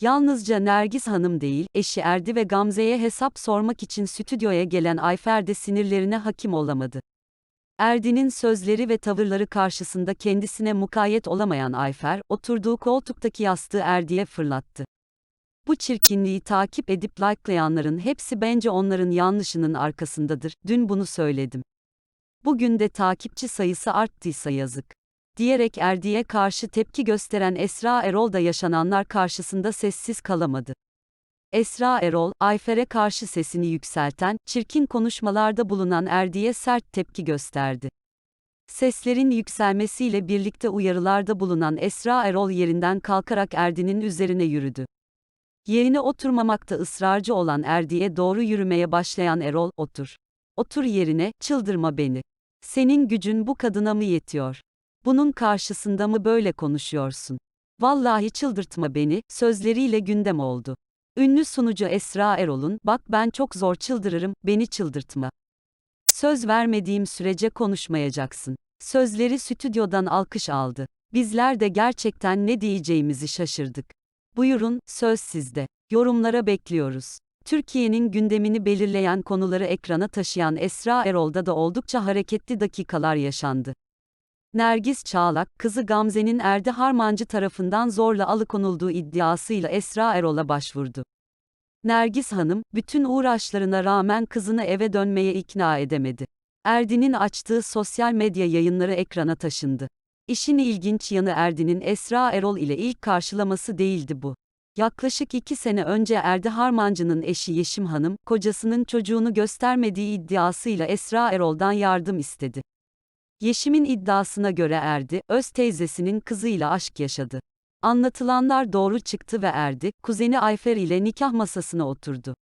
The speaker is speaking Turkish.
Yalnızca Nergis Hanım değil, eşi Erdi ve Gamze'ye hesap sormak için stüdyoya gelen Ayfer de sinirlerine hakim olamadı. Erdi'nin sözleri ve tavırları karşısında kendisine mukayyet olamayan Ayfer, oturduğu koltuktaki yastığı Erdi'ye fırlattı. Bu çirkinliği takip edip likelayanların hepsi bence onların yanlışının arkasındadır, dün bunu söyledim. Bugün de takipçi sayısı arttıysa yazık. Diyerek Erdi'ye karşı tepki gösteren Esra Erol da yaşananlar karşısında sessiz kalamadı. Esra Erol, Ayfer'e karşı sesini yükselten, çirkin konuşmalarda bulunan Erdi'ye sert tepki gösterdi. Seslerin yükselmesiyle birlikte uyarılarda bulunan Esra Erol yerinden kalkarak Erdi'nin üzerine yürüdü. Yerine oturmamakta ısrarcı olan Erdi'ye doğru yürümeye başlayan Erol, otur. Otur yerine, çıldırma beni. Senin gücün bu kadına mı yetiyor? Bunun karşısında mı böyle konuşuyorsun? Vallahi çıldırtma beni, sözleriyle gündem oldu. Ünlü sunucu Esra Erol'un, bak ben çok zor çıldırırım, beni çıldırtma. Söz vermediğim sürece konuşmayacaksın. Sözleri stüdyodan alkış aldı. Bizler de gerçekten ne diyeceğimizi şaşırdık. Buyurun, söz sizde. Yorumlara bekliyoruz. Türkiye'nin gündemini belirleyen konuları ekrana taşıyan Esra Erol'da da oldukça hareketli dakikalar yaşandı. Nergis Çağlak, kızı Gamze'nin Erdi Harmancı tarafından zorla alıkonulduğu iddiasıyla Esra Erol'a başvurdu. Nergis Hanım, bütün uğraşlarına rağmen kızını eve dönmeye ikna edemedi. Erdi'nin açtığı sosyal medya yayınları ekrana taşındı. İşin ilginç yanı Erdi'nin Esra Erol ile ilk karşılaması değildi bu. Yaklaşık iki sene önce Erdi Harmancı'nın eşi Yeşim Hanım, kocasının çocuğunu göstermediği iddiasıyla Esra Erol'dan yardım istedi. Yeşim'in iddiasına göre Erdi, öz teyzesinin kızıyla aşk yaşadı. Anlatılanlar doğru çıktı ve Erdi, kuzeni Ayfer ile nikah masasına oturdu.